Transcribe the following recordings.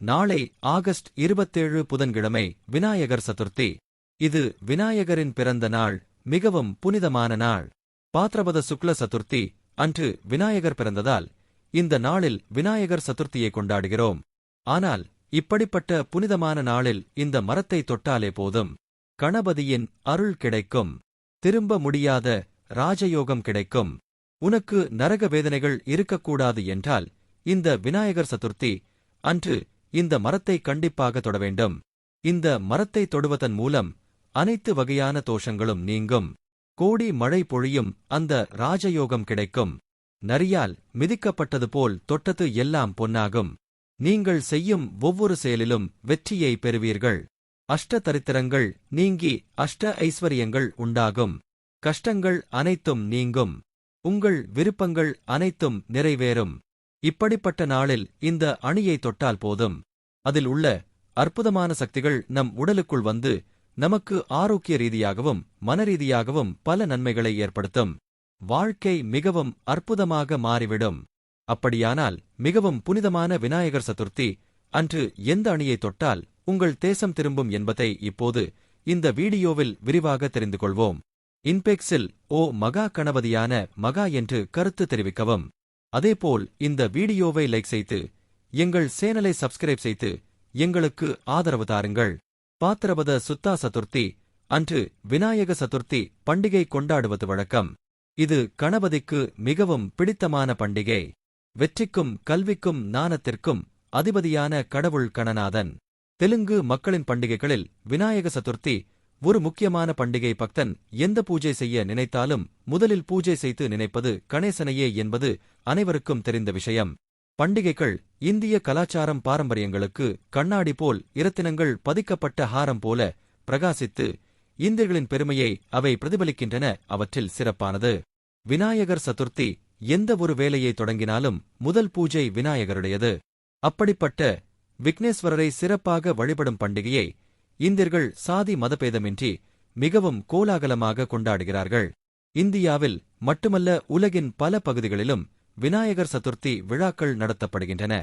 நாளை ஆகஸ்ட் இருபத்தேழு புதன்கிழமை விநாயகர் சதுர்த்தி. இது விநாயகரின் பிறந்த நாள் மிகவும் புனிதமான நாள். பாத்ரபத சுக்ல சதுர்த்தி அன்று விநாயகர் பிறந்ததால் இந்த நாளில் விநாயகர் சதுர்த்தியை கொண்டாடுகிறோம். ஆனால் இப்படிப்பட்ட புனிதமான நாளில் இந்த மரத்தை தொட்டாலே போதும். கணபதியின் அருள் கிடைக்கும். திரும்ப முடியாத ராஜயோகம் கிடைக்கும். உனக்கு நரக வேதனைகள் இருக்கக்கூடாது என்றால் இந்த விநாயகர் சதுர்த்தி அன்று இந்த மரத்தை கண்டிப்பாக தொட வேண்டும். இந்த மரத்தை தொடுவதன் மூலம் அனைத்து வகையான தோஷங்களும் நீங்கும். கோடி மழை பொழியும் அந்த ராஜயோகம் கிடைக்கும். நரியால் மிதிக்கப்பட்டது போல் தொட்டது எல்லாம் பொன்னாகும். நீங்கள் செய்யும் ஒவ்வொரு செயலிலும் வெற்றியை பெறுவீர்கள். அஷ்ட தரித்திரங்கள் நீங்கி அஷ்ட ஐஸ்வரியங்கள் உண்டாகும். கஷ்டங்கள் அனைத்தும் நீங்கும். உங்கள் விருப்பங்கள் அனைத்தும் நிறைவேறும். இப்படிப்பட்ட நாளில் இந்த அணியை தொட்டால் போதும். அதில் உள்ள அற்புதமான சக்திகள் நம் உடலுக்குள் வந்து நமக்கு ஆரோக்கிய ரீதியாகவும் மனரீதியாகவும் பல நன்மைகளை ஏற்படுத்தும். வாழ்க்கை மிகவும் அற்புதமாக மாறிவிடும். அப்படியானால் மிகவும் புனிதமான விநாயகர் சதுர்த்தி அன்று எந்த அணியை தொட்டால் உங்கள் தேசம் திரும்பும் என்பதை இப்போது இந்த வீடியோவில் விரிவாக தெரிந்து கொள்வோம் இன்பெக்ஸில் ஓ மகா கணபதியான மகா என்று கருத்து தெரிவிக்கவும். அதேபோல் இந்த வீடியோவை லைக் செய்து எங்கள் சேனலை சப்ஸ்கிரைப் செய்து எங்களுக்கு ஆதரவு தாருங்கள். பாத்திரபத சுத்தா சதுர்த்தி அன்று விநாயக சதுர்த்தி பண்டிகை கொண்டாடுவது வழக்கம். இது கணபதிக்கு மிகவும் பிடித்தமான பண்டிகை. வெற்றிக்கும் கல்விக்கும் நாணத்திற்கும் அதிபதியான கடவுள் கணநாதன். தெலுங்கு மக்களின் பண்டிகைகளில் விநாயக சதுர்த்தி ஒரு முக்கியமான பண்டிகை. பக்தன் எந்த பூஜை செய்ய நினைத்தாலும் முதலில் பூஜை செய்து நினைப்பது கணேசனையே என்பது அனைவருக்கும் தெரிந்த விஷயம் பண்டிகைகள் இந்திய கலாச்சாரம் பாரம்பரியங்களுக்கு கண்ணாடி போல் இரத்தினங்கள் பதிக்கப்பட்ட ஹாரம் போல பிரகாசித்து இந்தியர்களின் பெருமையை அவை பிரதிபலிக்கின்றன. அவற்றில் சிறப்பானது விநாயகர் சதுர்த்தி எந்த ஒரு வேலையை தொடங்கினாலும் முதல் பூஜை விநாயகருடையது. அப்படிப்பட்ட விக்னேஸ்வரரை சிறப்பாக வழிபடும் பண்டிகையை இந்தியர்கள் சாதி மதபேதமின்றி மிகவும் கோலாகலமாக கொண்டாடுகிறார்கள். இந்தியாவில் மட்டுமல்ல உலகின் பல பகுதிகளிலும் விநாயகர் சதுர்த்தி விழாக்கள் நடத்தப்படுகின்றன.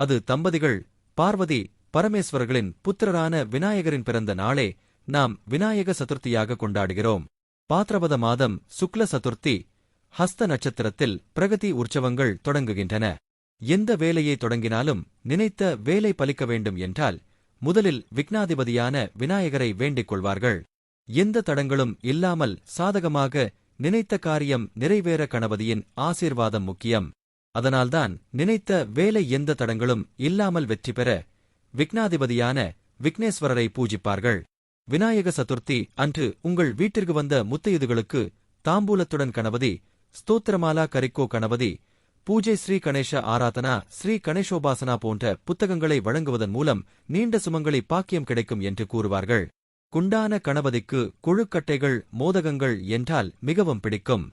அது தம்பதிகள் பார்வதி பரமேஸ்வரர்களின் புத்திரரான விநாயகரின் பிறந்த நாளே நாம் விநாயக சதுர்த்தியாக கொண்டாடுகிறோம். பாத்ரபத மாதம் சுக்ல சதுர்த்தி ஹஸ்த நட்சத்திரத்தில் பிரகதி உற்சவங்கள் தொடங்குகின்றன. எந்த வேலையை தொடங்கினாலும் நினைத்த வேலை பலிக்க வேண்டும் என்றால் முதலில் விக்னாதிபதியான விநாயகரை வேண்டிக் கொள்வார்கள். எந்த தடங்களும் இல்லாமல் சாதகமாக நினைத்த காரியம் நிறைவேற கணபதியின் ஆசீர்வாதம் முக்கியம். அதனால்தான் நினைத்த வேலை எந்த தடங்களும் இல்லாமல் வெற்றி பெற விக்னாதிபதியான விக்னேஸ்வரரை பூஜிப்பார்கள். விநாயக சதுர்த்தி அன்று உங்கள் வீட்டிற்கு வந்த முத்தையுதுகளுக்கு தாம்பூலத்துடன் கணபதி ஸ்தோத்திரமாலா கரிக்கோ கணபதி பூஜை ஸ்ரீ கணேச ஆராதனா ஸ்ரீ கணேஷோபாசனா போன்ற புத்தகங்களை வழங்குவதன் மூலம் நீண்ட சுமங்களை பாக்கியம் கிடைக்கும் என்று கூறுவார்கள். குண்டான கணபதிக்கு குழுக்கட்டைகள் மோதகங்கள் என்றால் மிகவும் பிடிக்கும்.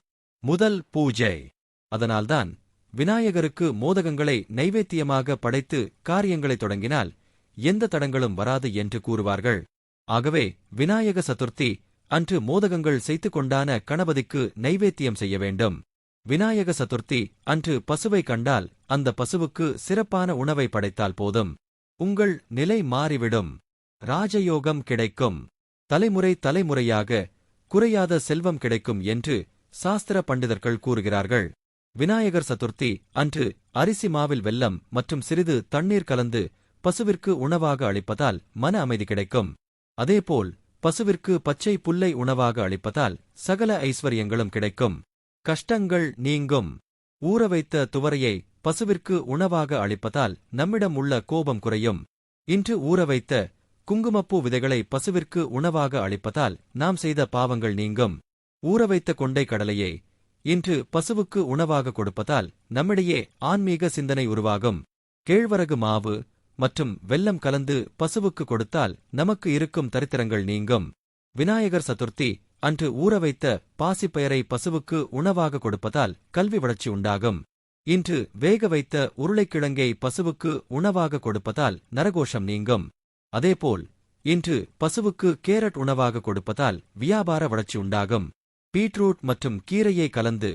முதல் பூஜை. அதனால்தான் விநாயகருக்கு மோதகங்களை நைவேத்தியமாக படைத்து காரியங்களை தொடங்கினால் எந்த தடங்களும் வராது என்று கூறுவார்கள். ஆகவே விநாயக சதுர்த்தி அன்று மோதகங்கள் செய்து கொண்டான கணபதிக்கு நைவேத்தியம் செய்ய வேண்டும். விநாயக சதுர்த்தி அன்று பசுவை கண்டால் அந்த பசுவுக்கு சிறப்பான உணவை படைத்தால் போதும். உங்கள் நிலை மாறிவிடும். ராஜயோகம் கிடைக்கும். தலைமுறை தலைமுறையாக குறையாத செல்வம் கிடைக்கும் என்று சாஸ்திர பண்டிதர்கள் கூறுகிறார்கள். விநாயகர் சதுர்த்தி அன்று அரிசி மாவில் வெல்லம் மற்றும் சிறிது தண்ணீர் கலந்து பசுவிற்கு உணவாக அளிப்பதால் மன அமைதி கிடைக்கும். அதேபோல் பசுவிற்கு பச்சை புல்லை உணவாக அளிப்பதால் சகல ஐஸ்வர்யங்களும் கிடைக்கும். கஷ்டங்கள் நீங்கும். ஊற வைத்த துவரையை பசுவிற்கு உணவாக அளிப்பதால் நம்மிடம் உள்ள கோபம் குறையும். இன்று ஊற வைத்த குங்குமப்பூ விதைகளை பசுவிற்கு உணவாக அளிப்பதால் நாம் செய்த பாவங்கள் நீங்கும். ஊற வைத்த கொண்டை கடலையை இன்று பசுவுக்கு உணவாக கொடுப்பதால் நம்மிடையே ஆன்மீக சிந்தனை உருவாகும். கேழ்வரகு மாவு மற்றும் வெல்லம் கலந்து பசுவுக்கு கொடுத்தால் நமக்கு இருக்கும் தரித்திரங்கள் நீங்கும். விநாயகர் சதுர்த்தி அன்று ஊற வைத்த பாசிப்பயரை பசுவுக்கு உணவாக கொடுப்பதால் கல்வி வளர்ச்சி உண்டாகும். இன்று வேக வைத்த உருளைக்கிழங்கை பசுவுக்கு உணவாக கொடுப்பதால் நரகோஷம் நீங்கும். அதேபோல் இன்று பசுவுக்கு கேரட் உணவாக கொடுப்பதால் வியாபார வளர்ச்சி உண்டாகும். பீட்ரூட் மற்றும் கீரையை கலந்து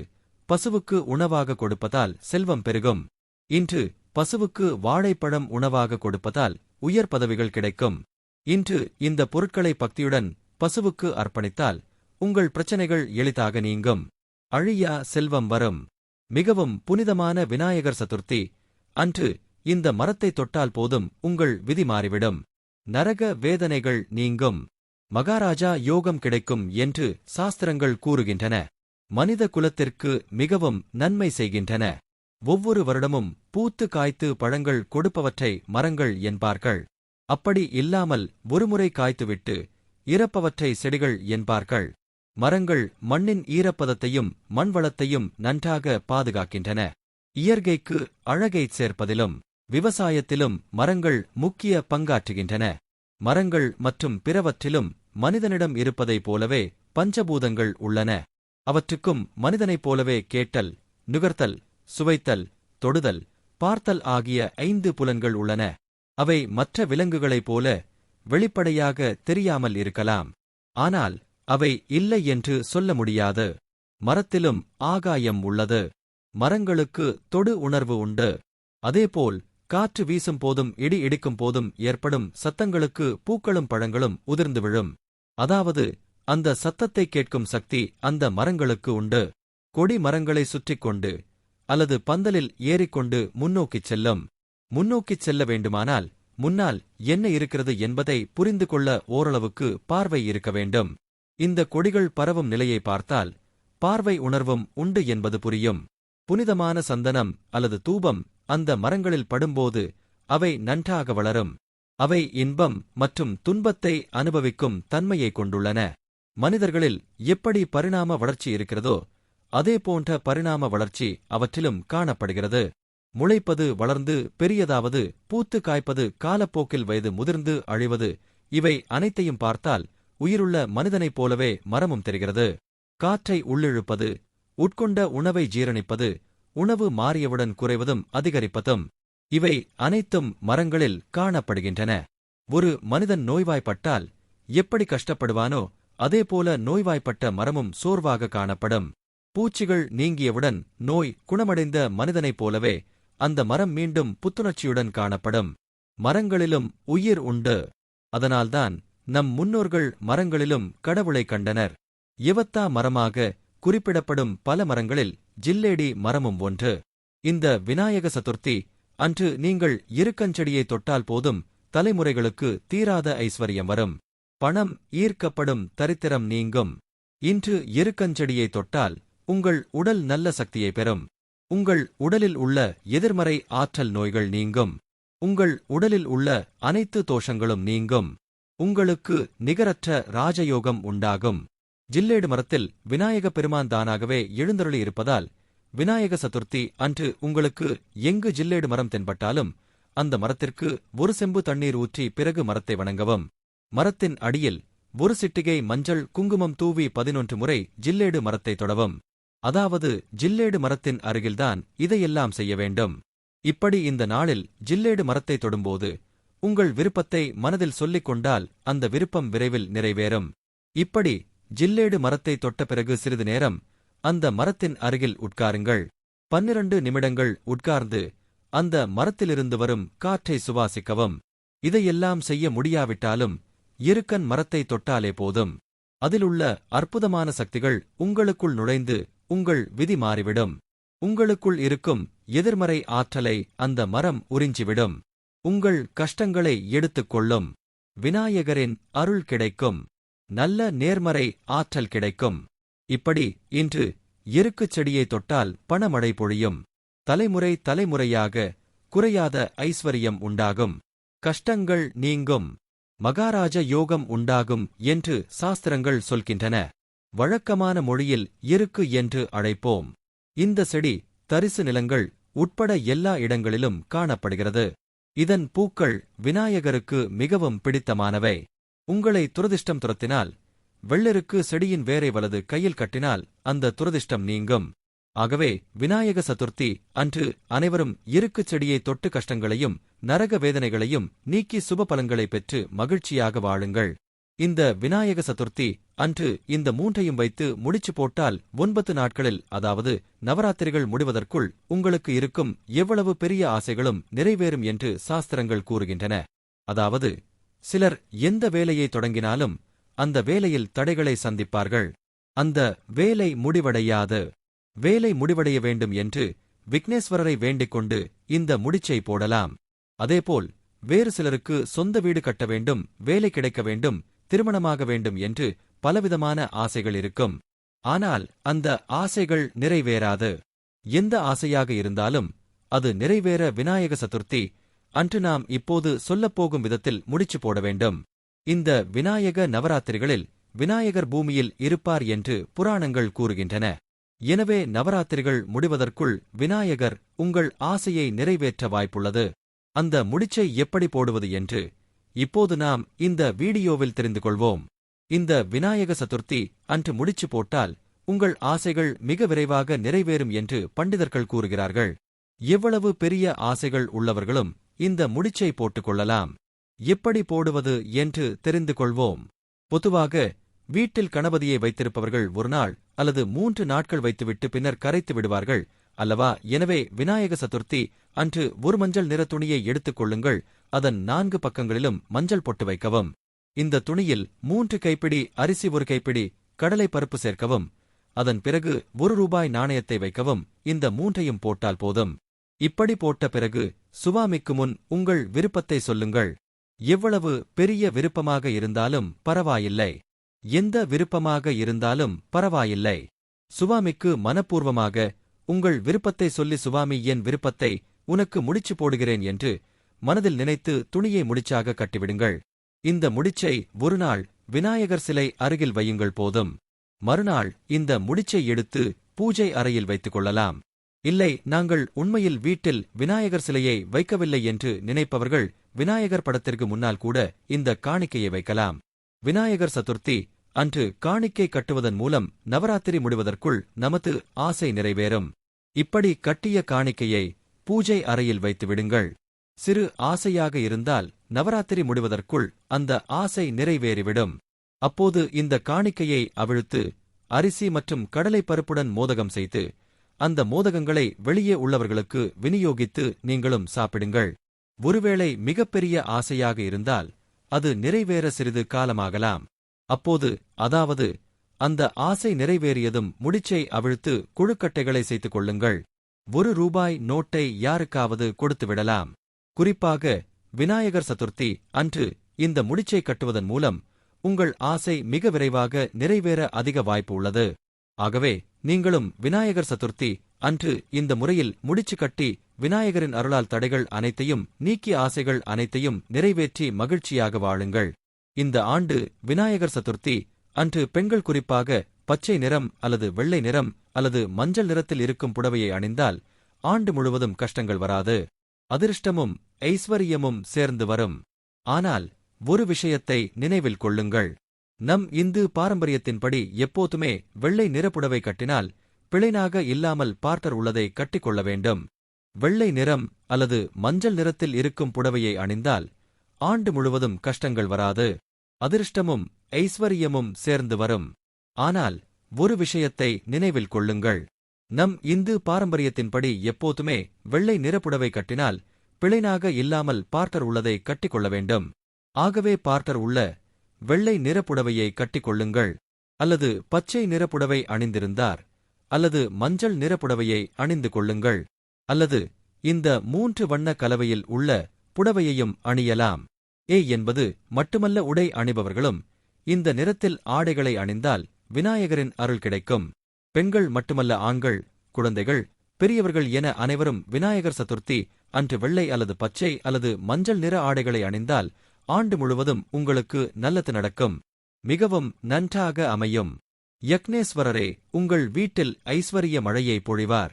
பசுவுக்கு உணவாக கொடுப்பதால் செல்வம் பெருகும். இன்று பசுவுக்கு வாழைப்பழம் உணவாக கொடுப்பதால் உயர் பதவிகள் கிடைக்கும். இன்று இந்த பொருட்களை பக்தியுடன் பசுவுக்கு அர்ப்பணித்தால் உங்கள் பிரச்சனைகள் எளிதாக நீங்கும். அழியா செல்வம் வரும். மிகவும் புனிதமான விநாயகர் சதுர்த்தி. அன்று இந்த மரத்தை தொட்டால் போதும் உங்கள் விதி மாறிவிடும். நரக வேதனைகள் நீங்கும். மகாராஜா யோகம் கிடைக்கும் என்று சாஸ்திரங்கள் கூறுகின்றன. மனித குலத்திற்கு மிகவும் நன்மை செய்கின்றன. ஒவ்வொரு வருடமும் பூத்து காய்த்து பழங்கள் கொடுப்பவற்றை மரங்கள் என்பார்கள். அப்படி இல்லாமல் ஒருமுறை காய்த்துவிட்டு இறப்பவற்றை செடிகள் என்பார்கள். மரங்கள் மண்ணின் ஈரப்பதத்தையும் மண்வளத்தையும் நன்றாக பாதுகாக்கின்றன. இயற்கைக்கு அழகைச் சேர்ப்பதிலும் விவசாயத்திலும் மரங்கள் முக்கிய பங்காற்றுகின்றன. மரங்கள் மற்றும் பிறவற்றிலும் மனிதனிடம் இருப்பதைப் போலவே பஞ்சபூதங்கள் உள்ளன. அவற்றுக்கும் மனிதனைப் போலவே கேட்டல் நுகர்த்தல் சுவைத்தல் தொடுதல் பார்த்தல் ஆகிய ஐந்து புலன்கள் உள்ளன. அவை மற்ற விலங்குகளைப் போல வெளிப்படையாக தெரியாமல் இருக்கலாம். ஆனால் அவை இல்லை என்று சொல்ல முடியாது. மரத்திலும் ஆகாயம் உள்ளது. மரங்களுக்கு தொடு உணர்வு உண்டு. அதேபோல் காற்று வீசும் போதும் இடி இடிக்கும் போதும் ஏற்படும் சத்தங்களுக்கு பூக்களும் பழங்களும் உதிர்ந்து விழும். அதாவது அந்த சத்தத்தை கேட்கும் சக்தி அந்த மரங்களுக்கு உண்டு. கொடி மரங்களை சுற்றிக் கொண்டு அல்லது பந்தலில் ஏறிக்கொண்டு முன்னோக்கிச் செல்லும். முன்னோக்கிச் செல்ல வேண்டுமானால் முன்னால் என்ன இருக்கிறது என்பதை புரிந்து கொள்ள ஓரளவுக்கு பார்வை இருக்க வேண்டும். இந்த கொடிகள் பரவும் நிலையை பார்த்தால் பார்வை உணர்வும் உண்டு என்பது புரியும். புனிதமான சந்தனம் அல்லது தூபம் அந்த மரங்களில் படும்போது அவை நன்றாக வளரும். அவை இன்பம் மற்றும் துன்பத்தை அனுபவிக்கும் தன்மையை கொண்டுள்ளன. மனிதர்களில் எப்படி பரிணாம வளர்ச்சி இருக்கிறதோ அதே போன்ற பரிணாம வளர்ச்சி அவற்றிலும் காணப்படுகிறது. முளைப்பது வளர்ந்து பெரியதாவது பூத்து காய்ப்பது காலப்போக்கில் வயது முதிர்ந்து அழிவது இவை அனைத்தையும் பார்த்தால் உயிருள்ள மனிதனைப் போலவே மரமும் தெரிகிறது. காற்றை உள்ளிழுப்பது உட்கொண்ட உணவை ஜீரணிப்பது உணவு மாறியவுடன் குறைவதும் அதிகரிப்பதும் இவை அனைத்தும் மரங்களில் காணப்படுகின்றன. ஒரு மனிதன் நோய்வாய்ப்பட்டால் எப்படி கஷ்டப்படுவானோ அதேபோல நோய்வாய்ப்பட்ட மரமும் சோர்வாக காணப்படும். பூச்சிகள் நீங்கியவுடன் நோய் குணமடைந்த மனிதனைப் போலவே அந்த மரம் மீண்டும் புத்துணர்ச்சியுடன் காணப்படும். மரங்களிலும் உயிர் உண்டு. அதனால்தான் நம் முன்னோர்கள் மரங்களிலும் கடவுளை கண்டனர். இவத்தா மரமாக குறிப்பிடப்படும் பல மரங்களில் ஜில்லேடி மரமும் ஒன்று. இந்த விநாயக சதுர்த்தி அன்று நீங்கள் இருக்கஞ்செடியை தொட்டால் போதும் தலைமுறைகளுக்கு தீராத ஐஸ்வர்யம் வரும். பணம் ஈர்க்கப்படும் தரித்திரம் நீங்கும். இன்று இருக்கஞ்செடியை தொட்டால் உங்கள் உடல் நல்ல சக்தியை பெறும். உங்கள் உடலில் உள்ள எதிர்மறை ஆற்றல் நோய்கள் நீங்கும். உங்கள் உடலில் உள்ள அனைத்து தோஷங்களும் நீங்கும். உங்களுக்கு நிகரற்ற ராஜயோகம் உண்டாகும். ஜில்லேடு மரத்தில் விநாயக பெருமான் தானாகவே எழுந்தருளி இருப்பதால் விநாயக சதுர்த்தி அன்று உங்களுக்கு எங்கு ஜில்லேடு மரம் தென்பட்டாலும் அந்த மரத்திற்கு ஒரு செம்பு தண்ணீர் ஊற்றி பிறகு மரத்தை வணங்கவும். மரத்தின் அடியில் ஒரு சிட்டிகை மஞ்சள் குங்குமம் தூவி பதினொன்று முறை ஜில்லேடு மரத்தை தொடவும். அதாவது ஜில்லேடு மரத்தின் அருகில்தான் இதையெல்லாம் செய்ய வேண்டும். இப்படி இந்த நாளில் ஜில்லேடு மரத்தை தொடும்போது உங்கள் விருப்பத்தை மனதில் சொல்லிக் கொண்டால் அந்த விருப்பம் விரைவில் நிறைவேறும். இப்படி ஜில்லேடு மரத்தை தொட்ட பிறகு சிறிது நேரம் அந்த மரத்தின் அருகில் உட்காருங்கள். பன்னிரண்டு நிமிடங்கள் உட்கார்ந்து அந்த மரத்திலிருந்து வரும் காற்றை சுவாசிக்கவும். இதையெல்லாம் செய்ய முடியாவிட்டாலும் இருக்கன் மரத்தை தொட்டாலே போதும். அதிலுள்ள அற்புதமான சக்திகள் உங்களுக்குள் நுழைந்து உங்கள் விதி மாறிவிடும். உங்களுக்குள் இருக்கும் எதிர்மறை ஆற்றலை அந்த மரம் உறிஞ்சிவிடும். உங்கள் கஷ்டங்களை எடுத்துக் கொள்ளும். விநாயகரின் அருள் கிடைக்கும். நல்ல நேர்மறை ஆற்றல் கிடைக்கும். இப்படி இன்று இருக்குச் செடியை தொட்டால் பணமழை பொழியும். தலைமுறை தலைமுறையாக குறையாத ஐஸ்வர்யம் உண்டாகும். கஷ்டங்கள் நீங்கும். மகாராஜ யோகம் உண்டாகும் என்று சாஸ்திரங்கள் சொல்கின்றன. வழக்கமான மொழியில் இருக்கு என்று அழைப்போம். இந்த செடி தரிசு நிலங்கள் உட்பட எல்லா இடங்களிலும் காணப்படுகிறது. இதன் பூக்கள் விநாயகருக்கு மிகவும் பிடித்தமானவை. உங்களை துரதிஷ்டம் துரத்தினால் வெள்ளருக்கு செடியின் வேரை வலது கையில் கட்டினால் அந்த துரதிர்ஷ்டம் நீங்கும். ஆகவே விநாயக சதுர்த்தி அன்று அனைவரும் இருக்குச் செடியை தொட்டு கஷ்டங்களையும் நரக வேதனைகளையும் நீக்கி சுப பலன்களை பெற்று மகிழ்ச்சியாக வாழுங்கள். இந்த விநாயக சதுர்த்தி அன்று இந்த மூன்றையும் வைத்து முடிச்சு போட்டால் ஒன்பது நாட்களில் அதாவது நவராத்திரிகள் முடிவதற்குள் உங்களுக்கு இருக்கும் எவ்வளவு பெரிய ஆசைகளும் நிறைவேறும் என்று சாஸ்திரங்கள் கூறுகின்றன. அதாவது சிலர் எந்த வேலையை தொடங்கினாலும் அந்த வேலையில் தடைகளை சந்திப்பார்கள். அந்த வேலை முடிவடையாது. வேலை முடிவடைய வேண்டும் என்று விக்னேஸ்வரரை வேண்டிக் கொண்டு இந்த முடிச்சை போடலாம். அதேபோல் வேறு சிலருக்கு சொந்த வீடு கட்ட வேண்டும் வேலை கிடைக்க வேண்டும் திருமணமாக வேண்டும் என்று பலவிதமான ஆசைகள் இருக்கும். ஆனால் அந்த ஆசைகள் நிறைவேறாது. எந்த ஆசையாக இருந்தாலும் அது நிறைவேற விநாயக சதுர்த்தி அன்று நாம் இப்போது சொல்லப்போகும் விதத்தில் முடிச்சு போட வேண்டும். இந்த விநாயக நவராத்திரிகளில் விநாயகர் பூமியில் இருப்பார் என்று புராணங்கள் கூறுகின்றன. எனவே நவராத்திரிகள் முடிவதற்குள் விநாயகர் உங்கள் ஆசையை நிறைவேற்ற வாய்ப்புள்ளது. அந்த முடிச்சை எப்படி போடுவது என்று இப்போது நாம் இந்த வீடியோவில் தெரிந்து கொள்வோம். இந்த விநாயக சதுர்த்தி அன்று முடிச்சு போட்டால் உங்கள் ஆசைகள் மிக விரைவாக நிறைவேறும் என்று பண்டிதர்கள் கூறுகிறார்கள். எவ்வளவு பெரிய ஆசைகள் உள்ளவர்களும் இந்த முடிச்சை போட்டுக்கொள்ளலாம். எப்படி போடுவது என்று தெரிந்து கொள்வோம். பொதுவாக வீட்டில் கணபதியை வைத்திருப்பவர்கள் ஒரு நாள் அல்லது மூன்று நாட்கள் வைத்துவிட்டு பின்னர் கரைத்து விடுவார்கள் அல்லவா? எனவே விநாயக சதுர்த்தி அன்று ஒரு மஞ்சள் நிற துணியை எடுத்துக் கொள்ளுங்கள் அதன் நான்கு பக்கங்களிலும் மஞ்சள் பொட்டு வைக்கவும். இந்த துணியில் மூன்று கைப்பிடி அரிசி ஒரு கைப்பிடி கடலை பருப்பு சேர்க்கவும். அதன் பிறகு ஒரு ரூபாய் நாணயத்தை வைக்கவும். இந்த மூன்றையும் போட்டால் போதும். இப்படி போட்ட பிறகு சுவாமிக்கு முன் உங்கள் விருப்பத்தை சொல்லுங்கள். எவ்வளவு பெரிய விருப்பமாக இருந்தாலும் பரவாயில்லை. எந்த விருப்பமாக இருந்தாலும் பரவாயில்லை. சுவாமிக்கு மனப்பூர்வமாக உங்கள் விருப்பத்தை சொல்லி சுவாமி என் விருப்பத்தை உனக்கு முடிச்சு போடுகிறேன் என்று மனதில் நினைத்து துணியை முடிச்சாக கட்டிவிடுங்கள். இந்த முடிச்சை ஒருநாள் விநாயகர் சிலை அருகில் வையுங்கள் போதும். மறுநாள் இந்த முடிச்சை எடுத்து பூஜை அறையில் வைத்துக் கொள்ளலாம். இல்லை நாங்கள் உண்மையில் வீட்டில் விநாயகர் சிலையை வைக்கவில்லை என்று நினைப்பவர்கள் விநாயகர் படத்திற்கு முன்னால் கூட இந்த காணிக்கையை வைக்கலாம். விநாயகர் சதுர்த்தி அன்று காணிக்கை கட்டுவதன் மூலம் நவராத்திரி முடிவதற்குள் நமது ஆசை நிறைவேறும். இப்படி கட்டிய காணிக்கையை பூஜை அறையில் வைத்து விடுங்கள். சிறு ஆசையாக இருந்தால் நவராத்திரி முடிவதற்குள் அந்த ஆசை நிறைவேறிவிடும். அப்போது இந்த காணிக்கையை அவிழ்த்து அரிசி மற்றும் கடலை பருப்புடன் மோதகம் செய்து அந்த மோதகங்களை வெளியே உள்ளவர்களுக்கு விநியோகித்து நீங்களும் சாப்பிடுங்கள். ஒருவேளை மிகப்பெரிய ஆசையாக இருந்தால் அது நிறைவேற சிறிது காலமாகலாம். அப்போது அதாவது அந்த ஆசை நிறைவேறியதும் முடிச்சை அவிழ்த்து குழுக்கட்டைகளை செய்து கொள்ளுங்கள். ஒரு ரூபாய் நோட்டை யாருக்காவது கொடுத்துவிடலாம் குறிப்பாக விநாயகர் சதுர்த்தி அன்று இந்த முடிச்சை கட்டுவதன் மூலம் உங்கள் ஆசை மிக விரைவாக நிறைவேற அதிக வாய்ப்பு உள்ளது. ஆகவே நீங்களும் விநாயகர் சதுர்த்தி அன்று இந்த முறையில் முடிச்சு கட்டி விநாயகரின் அருளால் தடைகள் அனைத்தையும் நீக்கி ஆசைகள் அனைத்தையும் நிறைவேற்றி மகிழ்ச்சியாக வாழுங்கள். இந்த ஆண்டு விநாயகர் சதுர்த்தி அன்று பெண்கள் குறிப்பாக பச்சை நிறம் அல்லது வெள்ளை நிறம் அல்லது மஞ்சள் நிறத்தில் இருக்கும் புடவையை அணிந்தால் ஆண்டு முழுவதும் கஷ்டங்கள் வராது. அதிர்ஷ்டமும் ஐஸ்வர்யமும் சேர்ந்து வரும். ஆனால் ஒரு விஷயத்தை நினைவில் கொள்ளுங்கள். நம் இந்து பாரம்பரியத்தின்படி எப்போதுமே வெள்ளை நிறப்புடவை கட்டினால் பிழைனாக இல்லாமல் பார்ட்டர் உள்ளதை கட்டிக்கொள்ள வேண்டும். வெள்ளை நிறம் அல்லது மஞ்சள் நிறத்தில் இருக்கும் புடவையை அணிந்தால் ஆண்டு முழுவதும் கஷ்டங்கள் வராது. அதிர்ஷ்டமும் ஐஸ்வர்யமும் சேர்ந்து வரும். ஆனால் ஒரு விஷயத்தை நினைவில் கொள்ளுங்கள். நம் இந்து பாரம்பரியத்தின்படி எப்போதுமே வெள்ளை நிறப்புடவை கட்டினால் பிழைனாக இல்லாமல் பார்ட்டர் உள்ளதை கட்டிக்கொள்ள வேண்டும். ஆகவே பார்ட்டர் உள்ள வெள்ளை நிறப்புடவையை கட்டிக்கொள்ளுங்கள். அல்லது பச்சை நிறப்புடவை அணிந்திருந்தார். அல்லது மஞ்சள் நிறப்புடவையை அணிந்து கொள்ளுங்கள். அல்லது இந்த மூன்று வண்ண கலவையில் உள்ள புடவையையும் அணியலாம். ஏ என்பது மட்டுமல்ல உடை அணிபவர்களும் இந்த நிறத்தில் ஆடைகளை அணிந்தால் விநாயகரின் அருள் கிடைக்கும். பெண்கள் மட்டுமல்ல ஆண்கள் குழந்தைகள் பெரியவர்கள் என அனைவரும் விநாயகர் சதுர்த்தி அன்று வெள்ளை அல்லது பச்சை அல்லது மஞ்சள் நிற ஆடைகளை அணிந்தால் ஆண்டு முழுவதும் உங்களுக்கு நல்லது நடக்கும். மிகவும் நன்றாக அமையும். யக்னேஸ்வரரே உங்கள் வீட்டில் ஐஸ்வரிய மழையை பொழிவார்.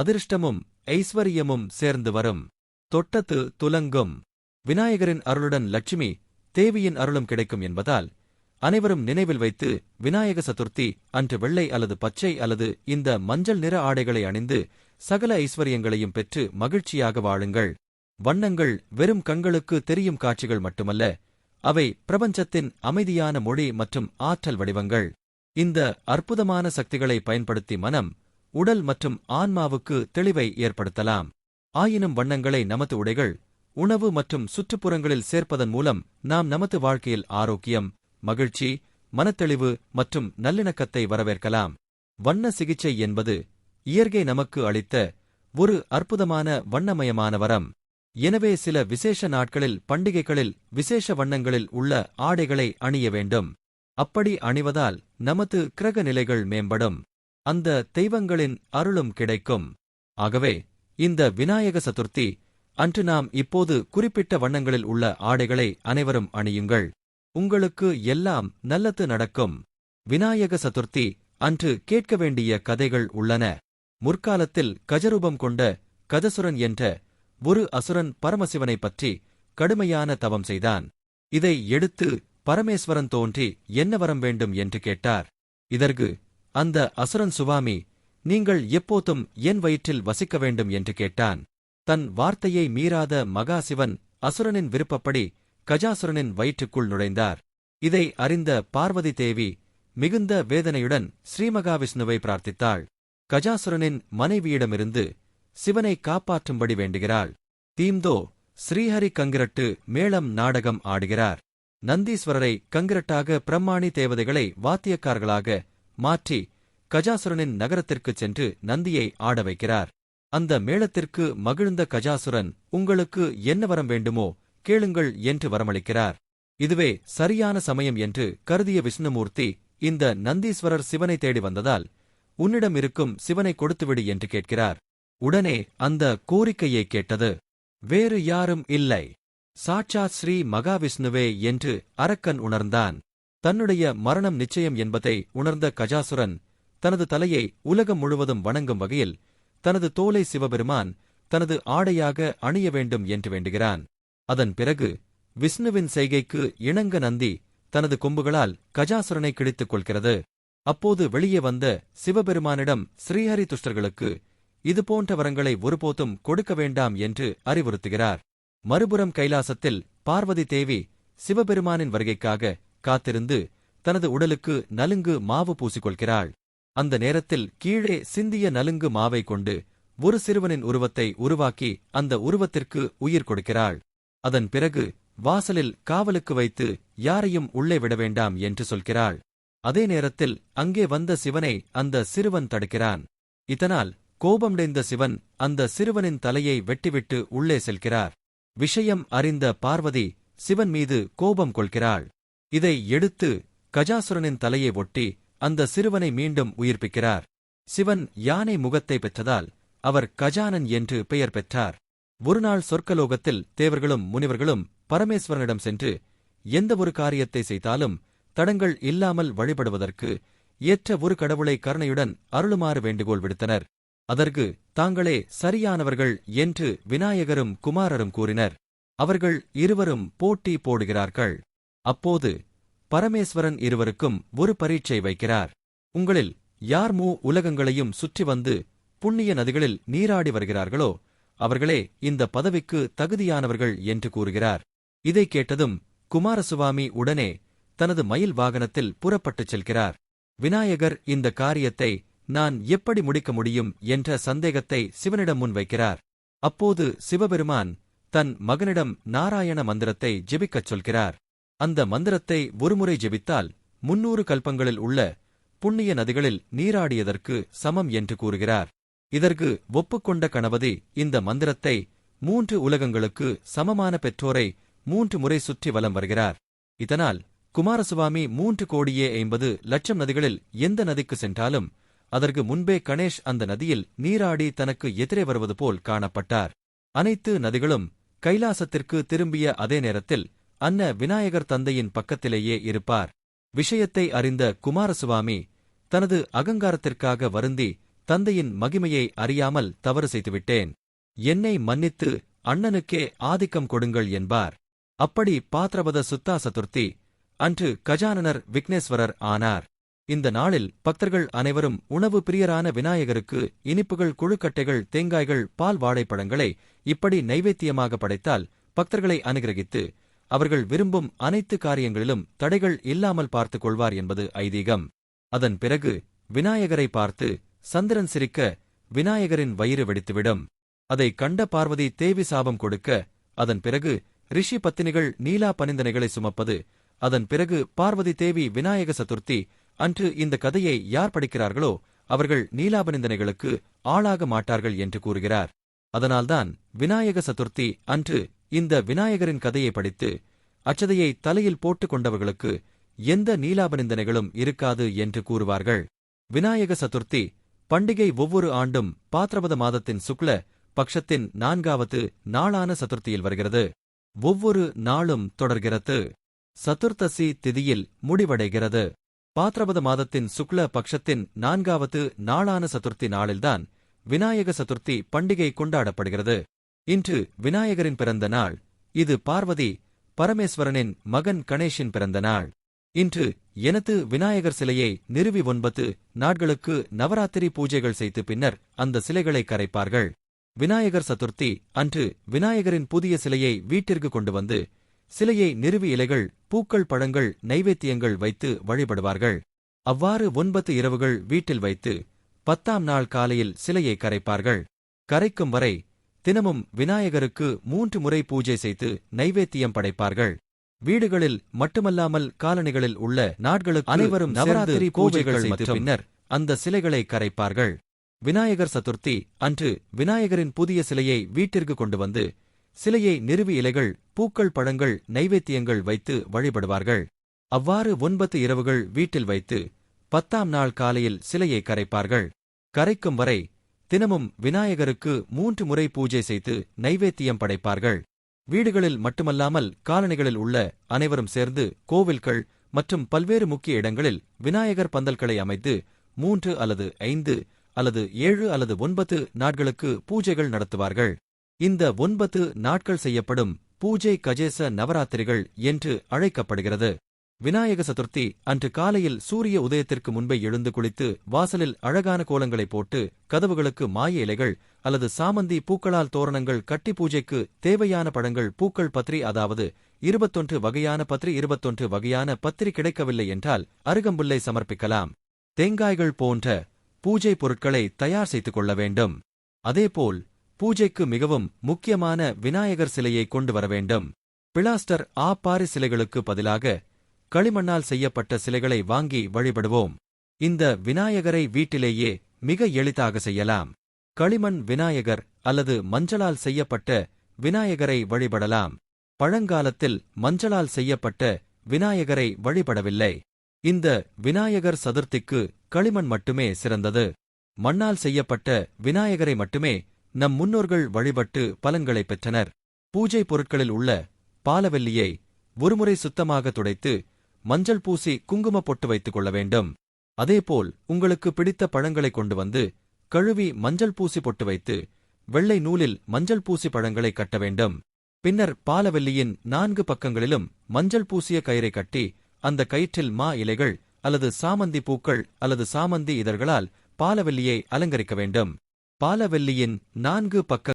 அதிர்ஷ்டமும் ஐஸ்வரியமும் சேர்ந்து வரும். தொட்டத்து துலங்கும். விநாயகரின் அருளுடன் லட்சுமி தேவியின் அருளும் கிடைக்கும் என்பதால் அனைவரும் நினைவில் வைத்து விநாயக சதுர்த்தி அன்று வெள்ளை அல்லது பச்சை அல்லது இந்த மஞ்சள் நிற ஆடைகளை அணிந்து சகல ஐஸ்வர்யங்களையும் பெற்று மகிழ்ச்சியாக வாழுங்கள். வண்ணங்கள் வெறும் கண்களுக்கு தெரியும் காட்சிகள் மட்டுமல்ல அவை பிரபஞ்சத்தின் அமைதியான மொழி மற்றும் ஆற்றல் வடிவங்கள். இந்த அற்புதமான சக்திகளை பயன்படுத்தி மனம் உடல் மற்றும் ஆன்மாவுக்கு தெளிவை ஏற்படுத்தலாம். ஆயினும் வண்ணங்களை நமது உடைகள் உணவு மற்றும் சுற்றுப்புறங்களில் சேர்ப்பதன் மூலம் நாம் நமது வாழ்க்கையில் ஆரோக்கியம் மகிழ்ச்சி மனத்தெளிவு மற்றும் நல்லிணக்கத்தை வரவேற்கலாம். வண்ண சிகிச்சை என்பது இயற்கை நமக்கு அளித்த ஒரு அற்புதமான வண்ணமயமான வரம். எனவே சில விசேஷ நாட்களில் பண்டிகைகளில் விசேஷ வண்ணங்களில் உள்ள ஆடைகளை அணிய வேண்டும். அப்படி அணிவதால் நமது கிரக நிலைகள் மேம்படும். அந்த தெய்வங்களின் அருளும் கிடைக்கும். ஆகவே இந்த விநாயக சதுர்த்தி அன்று நாம் இப்போது குறிப்பிட்ட வண்ணங்களில் உள்ள ஆடைகளை அனைவரும் அணியுங்கள். உங்களுக்கு எல்லாம் நல்லது நடக்கும். விநாயக சதுர்த்தி அன்று கேட்க வேண்டிய கதைகள் உள்ளன. முற்காலத்தில் கஜரூபம் கொண்ட கதசுரன் என்ற ஒரு அசுரன் பரமசிவனைப் பற்றி கடுமையான தவம் செய்தான். இதை எடுத்து பரமேஸ்வரன் தோன்றி என்ன வரம் வேண்டும் என்று கேட்டார். இதற்கு அந்த அசுரன் சுவாமி நீங்கள் எப்போதும் என் வயிற்றில் வசிக்க வேண்டும் என்று கேட்டான். தன் வார்த்தையை மீறாத மகாசிவன் அசுரனின் விருப்பப்படி கஜாசுரனின் வயிற்றுக்குள் நுழைந்தார். இதை அறிந்த பார்வதி தேவி மிகுந்த வேதனையுடன் ஸ்ரீமகாவிஷ்ணுவை பிரார்த்தித்தாள். கஜாசுரனின் மனைவியிடமிருந்து சிவனை காப்பாற்றும்படி வேண்டுகிறாள். தீம்தோ ஸ்ரீஹரி கங்கிரட்டு மேளம் நாடகம் ஆடுகிறார். நந்தீஸ்வரரை கங்கிரட்டாக பிரம்மாணி தேவதைகளை வாத்தியக்காரர்களாக மாற்றி கஜாசுரனின் நகரத்திற்குச் சென்று நந்தியை ஆட வைக்கிறார். அந்த மேளத்திற்கு மகிழ்ந்த கஜாசுரன் உங்களுக்கு என்ன வரம் வேண்டுமோ கேளுங்கள் என்று வரமளிக்கிறார். இதுவே சரியான சமயம் என்று கருதிய விஷ்ணுமூர்த்தி இந்த நந்தீஸ்வரர் சிவனை தேடி வந்ததால் உன்னிடம் இருக்கும் சிவனை கொடுத்துவிடு என்று கேட்கிறார். உடனே அந்த கோரிக்கையை கேட்டது வேறு யாரும் இல்லை. சாட்சாத் ஸ்ரீ மகாவிஷ்ணுவே என்று அரக்கன் உணர்ந்தான். தன்னுடைய மரணம் நிச்சயம் என்பதை உணர்ந்த கஜாசுரன் தனது தலையை உலகம் முழுவதும் வணங்கும் வகையில் தனது தோலை சிவபெருமான் தனது ஆடையாக அணிய வேண்டும் என்று வேண்டுகிறான். அதன் பிறகு விஷ்ணுவின் செய்கைக்கு இணங்க நந்தி தனது கொம்புகளால் கஜாசுரனை கிழித்துக் கொள்கிறது. அப்போது வெளியே வந்த சிவபெருமானிடம் ஸ்ரீஹரி துஷ்டர்களுக்கு இதுபோன்ற வரங்களை ஒருபோதும் கொடுக்க வேண்டாம் என்று அறிவுறுத்துகிறார். மறுபுறம் கைலாசத்தில் பார்வதி தேவி சிவபெருமானின் வருகைக்காக காத்திருந்து தனது உடலுக்கு நலுங்கு மாவு பூசிக்கொள்கிறாள். அந்த நேரத்தில் கீழே சிந்திய நலுங்கு மாவை கொண்டு ஒரு சிறுவனின் உருவத்தை உருவாக்கி அந்த உருவத்திற்கு உயிர் கொடுக்கிறாள். அதன் பிறகு வாசலில் காவலுக்கு வைத்து யாரையும் உள்ளே விட வேண்டாம் என்று சொல்கிறாள். அதே நேரத்தில் அங்கே வந்த சிவனை அந்த சிறுவன் தடுக்கிறான். இதனால் கோபமடைந்த சிவன் அந்த சிறுவனின் தலையை வெட்டிவிட்டு உள்ளே செல்கிறார். விஷயம் அறிந்த பார்வதி சிவன் மீது கோபம் கொள்கிறாள். இதை எடுத்து கஜாசுரனின் தலையை ஒட்டி அந்த சிறுவனை மீண்டும் உயிர்ப்பிக்கிறார். சிவன் யானை முகத்தை பெற்றதால் அவர் கஜானன் என்று பெயர் பெற்றார். ஒருநாள் சொர்க்கலோகத்தில் தேவர்களும் முனிவர்களும் பரமேஸ்வரனிடம் சென்று எந்த ஒரு காரியத்தை செய்தாலும் தடங்கள் இல்லாமல் வழிபடுவதற்கு ஏற்ற ஒரு கடவுளை கருணையுடன் அருளுமாறு வேண்டுகோள் விடுத்தனர். அதற்கு தாங்களே சரியானவர்கள் என்று விநாயகரும் குமாரரும் கூறினர். அவர்கள் இருவரும் போட்டி போடுகிறார்கள். அப்போது பரமேஸ்வரன் இருவருக்கும் ஒரு பரீட்சை வைக்கிறார். உங்களில் யார் மூ உலகங்களையும் சுற்றி வந்து புண்ணிய நதிகளில் நீராடி வருகிறார்களோ அவர்களே இந்த பதவிக்கு தகுதியானவர்கள் என்று கூறுகிறார். இதை கேட்டதும் குமாரசுவாமி உடனே தனது மயில் வாகனத்தில் புறப்பட்டுச் செல்கிறார். விநாயகர் இந்த காரியத்தை நான் எப்படி முடிக்க முடியும் என்ற சந்தேகத்தை சிவனிடம் முன்வைக்கிறார். அப்போது சிவபெருமான் தன் மகனிடம் நாராயண மந்திரத்தை ஜெபிக்கச் சொல்கிறார். அந்த மந்திரத்தை ஒருமுறை ஜெபித்தால் முன்னூறு கல்பங்களில் உள்ள புண்ணிய நதிகளில் நீராடியதற்கு சமம் என்று கூறுகிறார். இதற்கு ஒப்புக்கொண்ட கணபதி இந்த மந்திரத்தை மூன்று உலகங்களுக்கு சமமான பெற்றோரை மூன்று முறை சுற்றி வலம் வருகிறார். இதனால் குமாரசுவாமி மூன்று கோடியே ஐம்பது லட்சம் நதிகளில் எந்த நதிக்கு சென்றாலும் அதற்கு முன்பே கணேஷ் அந்த நதியில் நீராடி தனக்கு எதிரே வருவது போல் காணப்பட்டார். அனைத்து நதிகளும் கைலாசத்திற்கு திரும்பிய அதே நேரத்தில் அன்ன விநாயகர் தந்தையின் பக்கத்திலேயே இருப்பார். விஷயத்தை அறிந்த குமாரசுவாமி தனது அகங்காரத்திற்காக வருந்தி தந்தையின் மகிமையை அறியாமல் தவறு செய்துவிட்டேன். என்னை மன்னித்து அண்ணனுக்கே ஆதிக்கம் கொடுங்கள் என்பார். அப்படி பாத்ரபத சுத்தா சதுர்த்தி அன்று கஜானனர் விக்னேஸ்வரர் ஆனார். இந்த நாளில் பக்தர்கள் அனைவரும் உணவு பிரியரான விநாயகருக்கு இனிப்புகள் குழுக்கட்டைகள் தேங்காய்கள் பால் வாழைப்பழங்களை இப்படி நைவேத்தியமாக படைத்தால் பக்தர்களை அனுகிரகித்து அவர்கள் விரும்பும் அனைத்து காரியங்களிலும் தடைகள் இல்லாமல் பார்த்துக் கொள்வார் என்பது ஐதீகம். அதன் பிறகு விநாயகரை பார்த்து சந்திரன் சிரிக்க விநாயகரின் வயிறு வெடித்துவிடும். அதை கண்ட பார்வதி தேவி சாபம் கொடுக்க அதன் பிறகு ரிஷி பத்தினிகள் நீலா பனிந்தனைகளை சுமப்பது அதன் பிறகு பார்வதி தேவி விநாயக சதுர்த்தி அன்று இந்த கதையை யார் படிக்கிறார்களோ அவர்கள் நீலாபனிந்தனைகளுக்கு ஆளாக மாட்டார்கள் என்று கூறுகிறார். அதனால்தான் விநாயக சதுர்த்தி அன்று இந்த விநாயகரின் கதையை படித்து அச்சதையை தலையில் போட்டுக் கொண்டவர்களுக்கு எந்த நீலாபனிந்தனைகளும் இருக்காது என்று கூறுவார்கள். விநாயக சதுர்த்தி பண்டிகை ஒவ்வொரு ஆண்டும் பாத்திரபத மாதத்தின் சுக்ல பக்ஷத்தின் நான்காவது நாளான சதுர்த்தியில் வருகிறது. ஒவ்வொரு நாளும் தொடர்கிறது. சதுர்த்தசி திதியில் முடிவடைகிறது. பாத்திரபத மாதத்தின் சுக்ல பக்ஷத்தின் நான்காவது நாளான சதுர்த்தி நாளில்தான் விநாயக சதுர்த்தி பண்டிகை கொண்டாடப்படுகிறது. இன்று விநாயகரின் பிறந்த நாள். இது பார்வதி பரமேஸ்வரனின் மகன் கணேஷின் பிறந்த நாள். இன்று எனது விநாயகர் சிலையை நிறுவி ஒன்பது நாட்களுக்கு நவராத்திரி பூஜைகள் செய்து பின்னர் அந்த சிலைகளை கரைப்பார்கள். விநாயகர் சதுர்த்தி அன்று விநாயகரின் புதிய சிலையை வீட்டிற்கு கொண்டு வந்து சிலையை நிறுவி இலைகள் பூக்கள் பழங்கள் நைவேத்தியங்கள் வைத்து வழிபடுவார்கள். அவ்வாறு ஒன்பது இரவுகள் வீட்டில் வைத்து பத்தாம் நாள் காலையில் சிலையை கரைப்பார்கள். கரைக்கும் வரை தினமும் விநாயகருக்கு மூன்று முறை பூஜை செய்து நைவேத்தியம் படைப்பார்கள். வீடுகளில் மட்டுமல்லாமல் காலனிகளில் உள்ள நாட்களுக்கு அனைவரும் நவராத்திரி பூஜைகள் செய்து பின்னர் அந்த சிலைகளை கரைப்பார்கள். விநாயகர் சதுர்த்தி அன்று விநாயகரின் புதிய சிலையை வீட்டிற்கு கொண்டு வந்து சிலையை நிறுவி இலைகள் பூக்கள் பழங்கள் நைவேத்தியங்கள் வைத்து வழிபடுவார்கள். அவ்வாறு ஒன்பது இரவுகள் வீட்டில் வைத்து பத்தாம் நாள் காலையில் சிலையை கரைப்பார்கள். கரைக்கும் வரை தினமும் விநாயகருக்கு மூன்று முறை பூஜை செய்து நைவேத்தியம் படைப்பார்கள். வீடுகளில் மட்டுமல்லாமல் காலனிகளில் உள்ள அனைவரும் சேர்ந்து கோவில்கள் மற்றும் பல்வேறு முக்கிய இடங்களில் விநாயகர் பந்தல்களை அமைத்து மூன்று அல்லது ஐந்து அல்லது ஏழு அல்லது ஒன்பது நாட்களுக்கு பூஜைகள் நடத்துவார்கள். இந்த ஒன்பது நாட்கள் செய்யப்படும் பூஜை கஜேச நவராத்திரிகள் என்று அழைக்கப்படுகிறது. விநாயக சதுர்த்தி அன்று காலையில் சூரிய உதயத்திற்கு முன்பே எழுந்து குளித்து வாசலில் அழகான கோலங்களை போட்டு கதவுகளுக்கு மாய இலைகள் அல்லது சாமந்தி பூக்களால் தோரணங்கள் கட்டி பூஜைக்கு தேவையான பழங்கள் பூக்கள் பத்திரி அதாவது இருபத்தொன்று வகையான பத்திரி இருபத்தொன்று வகையான பத்திரி கிடைக்கவில்லை என்றால் அருகம்புல்லை சமர்ப்பிக்கலாம். தேங்காய்கள் போன்ற பூஜை பொருட்களை தயார் செய்து கொள்ள வேண்டும். அதேபோல் பூஜைக்கு மிகவும் முக்கியமான விநாயகர் சிலையை கொண்டு வர வேண்டும். பிளாஸ்டர் ஆப்பாரி சிலைகளுக்கு பதிலாக களிமண்ணால் செய்யப்பட்ட சிலைகளை வாங்கி வழிபடுவோம். இந்த விநாயகரை வீட்டிலேயே மிக எளிதாக செய்யலாம். களிமண் விநாயகர் அல்லது மஞ்சளால் செய்யப்பட்ட விநாயகரை வழிபடலாம். பழங்காலத்தில் மஞ்சளால் செய்யப்பட்ட விநாயகரை வழிபடவில்லை. இந்த விநாயகர் சதுர்த்திக்கு களிமண் மட்டுமே சிறந்தது. மண்ணால் செய்யப்பட்ட விநாயகரை மட்டுமே நம் முன்னோர்கள் வழிபட்டு பலன்களை பெற்றனர். பூஜை பொருட்களில் உள்ள பாலவெல்லியை ஒருமுறை சுத்தமாக துடைத்து மஞ்சள் பூசி குங்கும பொட்டு வைத்துக் கொள்ள வேண்டும். அதேபோல் உங்களுக்கு பிடித்த பழங்களை கொண்டு வந்து கழுவி மஞ்சள் பூசி பொட்டு வைத்து வெள்ளை நூலில் மஞ்சள் பூசி பழங்களை கட்ட வேண்டும். பின்னர் பாலவெல்லியின் நான்கு பக்கங்களிலும் மஞ்சள் பூசிய கயிறை கட்டி அந்த கயிற்றில் மா இலைகள் அல்லது சாமந்தி பூக்கள் அல்லது சாமந்தி இதழ்களால் பாலவெல்லியை அலங்கரிக்க வேண்டும். பாலவெல்லியின் நான்கு பக்க